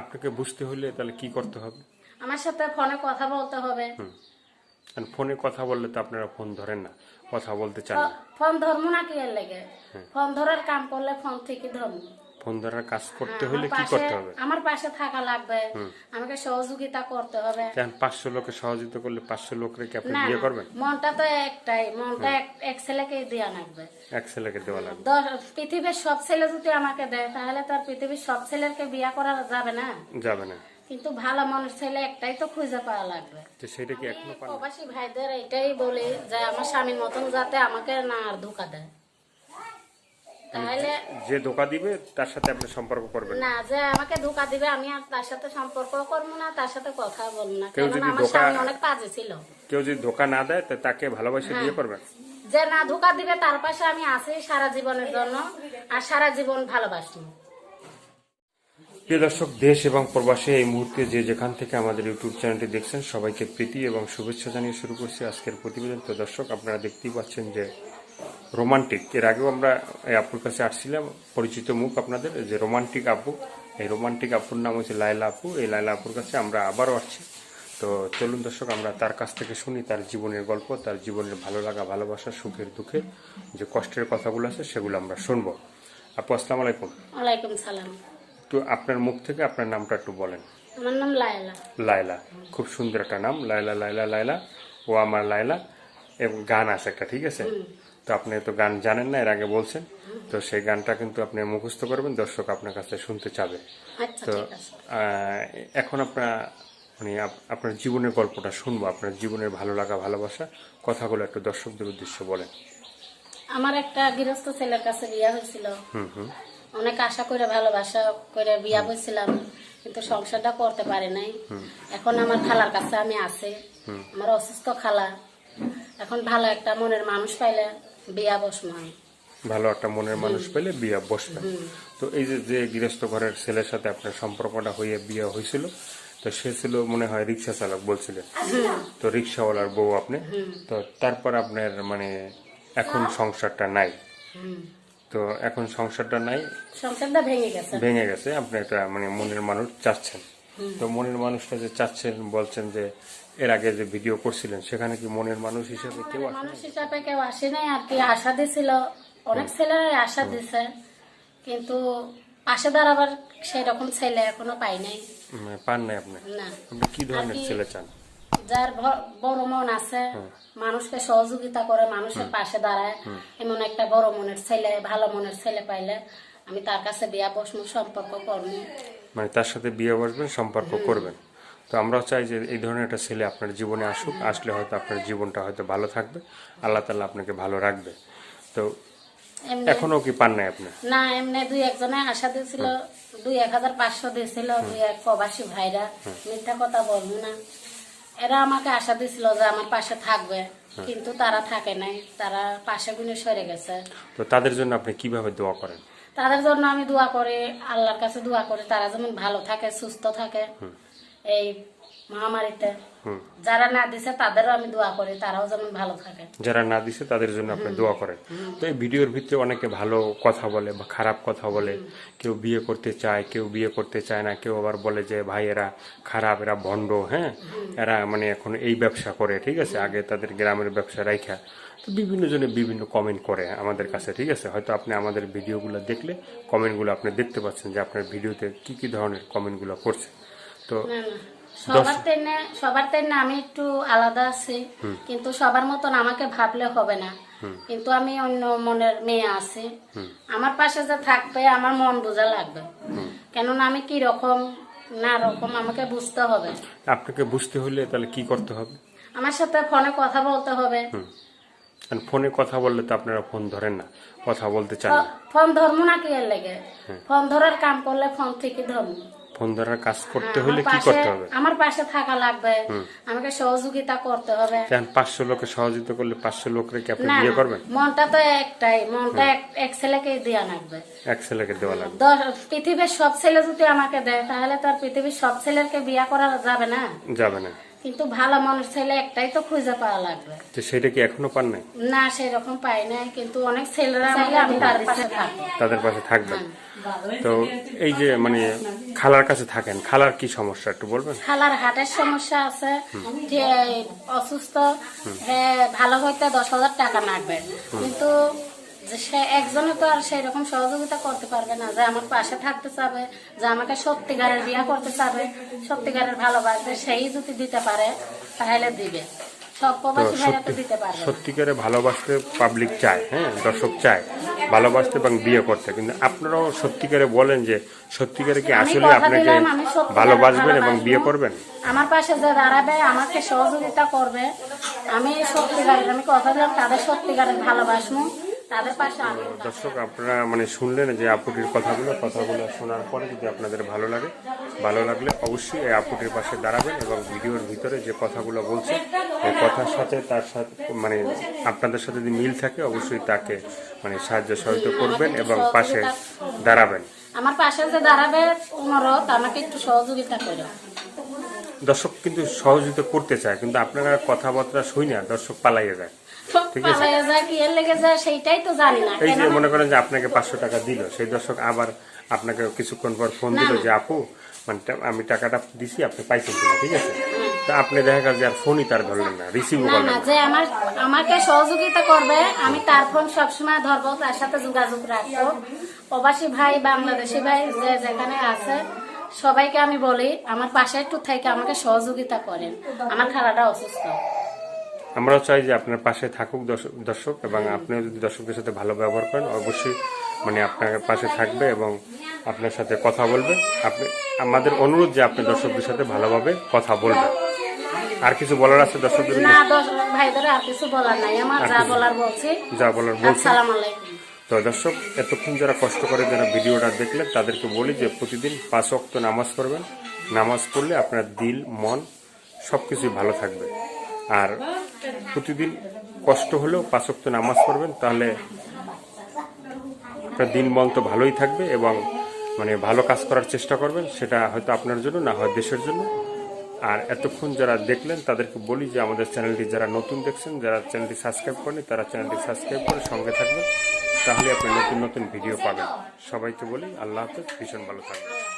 আপনাকে বুঝতে হলে তাহলে কি করতে হবে? আমার সাথে ফোনে কথা বলতে হবে। কারণ ফোনে কথা বললে তো আপনারা ফোন ধরেন না কথা বলতে চান না। ফোন ধরবো না কি লেগে? ফোন ধরার কাম করলে ফোন থেকে ধরবো। ফোন ধরার কাজ করতে হলে কি করতে হবে? আমার পাশে থাকা লাগবে। আমাকে সহযোগিতা করতে হবে। কেন পাঁচশো লোকে সহযোগিতা করলে পাঁচশো লোক রেখে আপনি বিয়ে করবেন? মনটা তো একটাই মনটা এক- ছেলেকে দেওয়া লাগবে। এক ছেলেকে দেওয়া লাগবে। পৃথিবীর সব ছেলে যদি আমাকে দেয় তাহলে তো আর পৃথিবীর সব ছেলেকে বিয়ে করা যাবে না। যাবে না। কিন্তু ভালো মানুষ ছেলে একটাই তো খুঁজে পাওয়া লাগবে। তো সেটা কি এখনও প্রবাসী ভাইদের এটাই বলি যে আমার স্বামীর মতন যাতে আমাকে না আর ধোকা দেয়। তাহলে যে ধোকা দিবে তার সাথে আপনি সম্পর্ক করবেন না। যে আমাকে ধোকা দিবে আমি আর তার সাথে সম্পর্ক করব না তার সাথে কথা বলব না। কেউ যদি ধোকা- অনেক কাজে ছিল। কেউ যদি ধোকা না দেয় তো তাকে ভালোবাসে হ্যাঁ। বিয়ে করবেন? যে না ধোকা দিবে তার পাশে আমি আছি সারা জীবনের জন্য আর সারা জীবন ভালোবাসবো প্রিয় দর্শক দেশ এবং প্রবাসে এই মুহূর্তে যে যেখান থেকে আমাদের ইউটিউব চ্যানেলটি দেখছেন সবাইকে প্রীতি এবং শুভেচ্ছা জানিয়ে শুরু করছি আজকের প্রতিবেদন। তো দর্শক আপনারা দেখতেই পাচ্ছেন যে রোমান্টিক এর আগেও আমরা এই আপুর কাছে আসছিলাম পরিচিত মুখ আপনাদের যে রোমান্টিক আপু এই রোমান্টিক আপুর নাম হচ্ছে লাইলা আপু এই লাইলা আপুর কাছে আমরা আবারও আসছি। তো চলুন দর্শক আমরা তার কাছ থেকে শুনি তার জীবনের গল্প তার জীবনের ভালো লাগা ভালোবাসা সুখের দুঃখের যে কষ্টের কথাগুলো আছে সেগুলো আমরা শুনব। আপু আসসালামু আলাইকুম। ওয়ালাইকুম সালাম। তো আপনার মুখ থেকে আপনার নামটা একটু বলেন। আমার নাম লায়লা। লায়লা খুব সুন্দর একটা নাম। লায়লা লায়লা লায়লা। ও আমার লায়লা। এবং গান আছে একটা ঠিক আছে? তো আপনি তো গান জানেন না এর আগে বলছেন। তো সেই গানটা কিন্তু আপনি মুখস্থ করবেন দর্শক আপনার কাছে শুনতে চাবে। আচ্ছা তো এখন আপনার মানে আপনার জীবনের গল্পটা শুনব আপনার জীবনের ভালো লাগা ভালোবাসা কথাগুলো একটু দর্শকদের উদ্দেশ্য বলেন। আমার একটা গৃহস্থ ছেলের কাছে বিয়া হয়েছিল। হুম হুম। অনেক আশা করে ভালোবাসা করে বিয়া হয়েছিলাম কিন্তু সংসারটা করতে পারে নাই। এখন আমার খালার কাছে আমি আছি। আমার অসুস্থ খালা। এখন ভালো একটা মনের মানুষ পাইলে বিয়া বসবো ভালো একটা মনের মানুষ পেলে বিয়ে বসবেন। তো এই যে যে গৃহস্থ ঘরের ছেলের সাথে আপনার সম্পর্কটা হয়ে বিয়ে হয়েছিল তো সে ছিল মনে হয় রিক্সা চালক বলছিলেন। তো রিক্সাওয়ালার বউ আপনি। তো তারপর আপনার মানে এখন সংসারটা নাই। তো এখন সংসারটা নাই। সংসারটা ভেঙে গেছে। ভেঙে গেছে। আপনি একটা মানে মনের মানুষ চাচ্ছেন। তো মনের মানুষটা যে চাচ্ছেন বলছেন যে এর আগে যে ভিডিও করছিলেন সেখানে কি মনের মানুষ হিসেবে কেউ মানুষ হিসাবে কেউ আসে নাই আর কি আশা দিছিল। অনেক ছেলেরাই আশা দিছে কিন্তু পাশে দাঁড়াবার সেরকম ছেলে এখনও পাই নাই। পান নাই আপনি? না। আপনি কি ধরনের ছেলে চান? যার বড় মন আছে মানুষকে সহযোগিতা করে মানুষের পাশে দাঁড়ায়। এমন একটা বড় মনের ছেলে ভালো মনের ছেলে পাইলে আমি তার কাছে বিয়া বসমু সম্পর্ক করব মানে তার সাথে বিয়ে বসবেন সম্পর্ক করবেন। তো আমরাও চাই যে এই ধরনের একটা ছেলে আপনার জীবনে আসুক আসলে হয়তো আপনার জীবনটা হয়তো ভালো থাকবে আল্লাহ তালা আপনাকে ভালো রাখবে। তো এখনও কি পান নাই আপনি? না এমনি দুই একজনে আশা দিয়েছিল দুই এক হাজার পাঁচশো দিয়েছিল দুই এক প্রবাসী ভাইরা মিথ্যা কথা বলব না। এরা আমাকে আশা দিয়েছিল যে আমার পাশে থাকবে কিন্তু তারা থাকে নাই তারা পাশে গুনে সরে গেছে। তো তাদের জন্য আপনি কীভাবে দোয়া করেন? তাদের জন্য আমি দোয়া করে, আল্লাহর কাছে দোয়া করে, তারা যেমন ভালো থাকে, সুস্থ থাকে। এই মহামারীতে যারা না দিছে তাদেরও আমি দোয়া করি তারাও যেমন ভালো থাকে। যারা না দিছে তাদের জন্য আপনি দোয়া করেন। তো এই ভিডিওর ভিতরে অনেকে ভালো কথা বলে বা খারাপ কথা বলে। কেউ বিয়ে করতে চায় কেউ বিয়ে করতে চায় না কেউ আবার বলে যে ভাই এরা খারাপ এরা ভণ্ড হ্যাঁ? এরা মানে এখন এই ব্যবসা করে ঠিক আছে? আগে তাদের গ্রামের ব্যবসা রাইখা। তো বিভিন্ন জনে বিভিন্ন কমেন্ট করে আমাদের কাছে ঠিক আছে? হয়তো আপনি আমাদের ভিডিওগুলো দেখলে কমেন্টগুলো আপনি দেখতে পাচ্ছেন যে আপনার ভিডিওতে কি কি ধরনের কমেন্টগুলো করছে। তো না না সবার তেনে সবার তেনে আমি একটু আলাদা আছি। কিন্তু সবার মতন আমাকে ভাবলে হবে না। কিন্তু আমি অন্য মনের মেয়ে আছি। আমার পাশে যে থাকবে আমার মন বোঝা লাগবে। কেননা আমি কি রকম না রকম আমাকে বুঝতে হবে। আপনাকে বুঝতে হলে তাহলে কি করতে হবে? আমার সাথে ফোনে কথা বলতে হবে। ফোনে কথা বললে তো আপনারা ফোন ধরেন না। কথা বলতে চান ফোন ধরবো না কি লেগে? ফোন ধরার কাম করলে ফোন থেকে ধরবো। ফোন ধরার কাজ করতে হলে কি করতে হবে? আমার পাশে থাকা লাগবে। আমাকে সহযোগিতা করতে হবে। কেন পাঁচশো লোকে সহযোগিতা করলে পাঁচশো রেখে আপনি বিয়ে করবেন? মনটা তো একটাই। মনটা এক- ছেলেকে দেওয়া লাগবে। এক ছেলেকে দেওয়া লাগবে। দশ- পৃথিবীর সব ছেলে যদি আমাকে দেয় তাহলে তো আর পৃথিবীর সব ছেলেকে বিয়া করা যাবে না। যাবে না। কিন্তু ভালো মনের ছেলে একটাই তো খুঁজে পাওয়া লাগবে। তো সেটা কি এখনও পান নাই? না সেরকম পাই নাই। কিন্তু অনেক ছেলেরা আমি তার পাশে থাকব। তাদের পাশে থাকবেন। তো এই যে মানে খালার কাছে থাকেন খালার কি সমস্যা একটু বলবেন? খালার হার্টের সমস্যা আছে যে অসুস্থ ভালো হইতে দশ হাজার টাকা লাগবে। কিন্তু সে একজনে তো আর সেই রকম সহযোগিতা করতে পারবে না যে আমার পাশে থাকতে চাবে যে আমাকে সত্যিকারের বিয়ে করতে চাবে সত্যিকারের ভালোবাসবে সেই যদি দিতে পারে তাহলে দিবে। সব প্রবাসী ভাইরা তো দিতে পারবে। সত্যিকারে ভালোবাসতে পাবলিক চায় হ্যাঁ দর্শক চায়। ভালোবাসতে এবং বিয়ে করতে। কিন্তু আপনারাও সত্যিকারে বলেন যে সত্যিকারে কি আসলে আপনাকে ভালোবাসবেন এবং বিয়ে করবেন? আমার পাশে যে দাঁড়াবে আমাকে সহযোগিতা করবে। আমি সত্যিকারের আমি কথা দিলাম তাদের সত্যিকারের ভালোবাসবো। দর্শক আপনারা মানে শুনলেন যে আপুটির কথাগুলো কথাগুলো শোনার পরে যদি আপনাদের ভালো লাগে ভালো লাগলে অবশ্যই এই আপুটির পাশে দাঁড়াবেন এবং ভিডিওর ভিতরে যে কথাগুলো বলছে এই কথার সাথে তার সাথে মানে আপনাদের সাথে যদি মিল থাকে অবশ্যই তাকে মানে সাহায্য সহায়তা করবেন এবং পাশে দাঁড়াবেন। আমার পাশে যে দাঁড়াবে অনুরোধ আমাকে একটু সহযোগিতা করো। দর্শক কিন্তু সহযোগিতা করতে চায় কিন্তু আপনারা কথাবার্তা শুই না দর্শক পালাইয়ে যায়। এই যে মনে করেন যে আপনাকে পাঁচশো টাকা দিল সেই দর্শক আবার আপনাকে কিছুক্ষণ পর ফোন দিল যে আপু মানে আমি টাকাটা দিছি আপনি পাইছেন কিনা ঠিক আছে? তা আপনি দেখা গেল যে আর ফোনই তার ধরলেন না রিসিভও করলেন না। যে আমার আমাকে সহযোগিতা করবে আমি তার ফোন সবসময় ধরবো তার সাথে যোগাযোগ রাখব। প্রবাসী ভাই বাংলাদেশি ভাই যে যেখানে আছে সবাইকে আমি বলি আমার পাশে একটু থেকে আমাকে সহযোগিতা করেন। আমার খালাটা অসুস্থ। আমরাও চাই যে আপনার পাশে থাকুক দর্শক- দর্শক এবং আপনিও যদি দর্শকদের সাথে ভালো ব্যবহার করেন অবশ্যই মানে আপনার পাশে থাকবে এবং আপনার সাথে কথা বলবে। আপনি আমাদের অনুরোধ যে আপনি দর্শকদের সাথে ভালোভাবে কথা বলবেন। আর কিছু বলার আছে দর্শকদের না দর্শক ভাইদের আর কিছু বলার নাই। আমার যা বলার বলছি। যা বলার বলছেন। আসসালাম আলাইকুম। তো দর্শক এতক্ষণ যারা কষ্ট করে যারা ভিডিওটা দেখলেন তাদেরকে বলি যে প্রতিদিন পাঁচ অক্ত নামাজ পড়বেন। নামাজ পড়লে আপনার দিল মন সব কিছুই ভালো থাকবে। আর প্রতিদিন কষ্ট হলেও পাঁচ অক্ত নামাজ পড়বেন তাহলে আপনার দিন মন তো ভালোই থাকবে এবং মানে ভালো কাজ করার চেষ্টা করবেন, সেটা হয়তো আপনার জন্য, না হয় দেশের জন্য। আর এতক্ষণ যারা দেখলেন, তাদেরকে বলি যে আমাদের চ্যানেলটি যারা নতুন দেখছেন, যারা চ্যানেলটি সাবস্ক্রাইব করেনি তারা চ্যানেলটি সাবস্ক্রাইব করে সঙ্গে থাকবেন। তাহলে আপনি নতুন নতুন ভিডিও পাবেন। সবাইকে বলি, আল্লাহ হাফেজ, ভীষণ ভালো থাকবেন।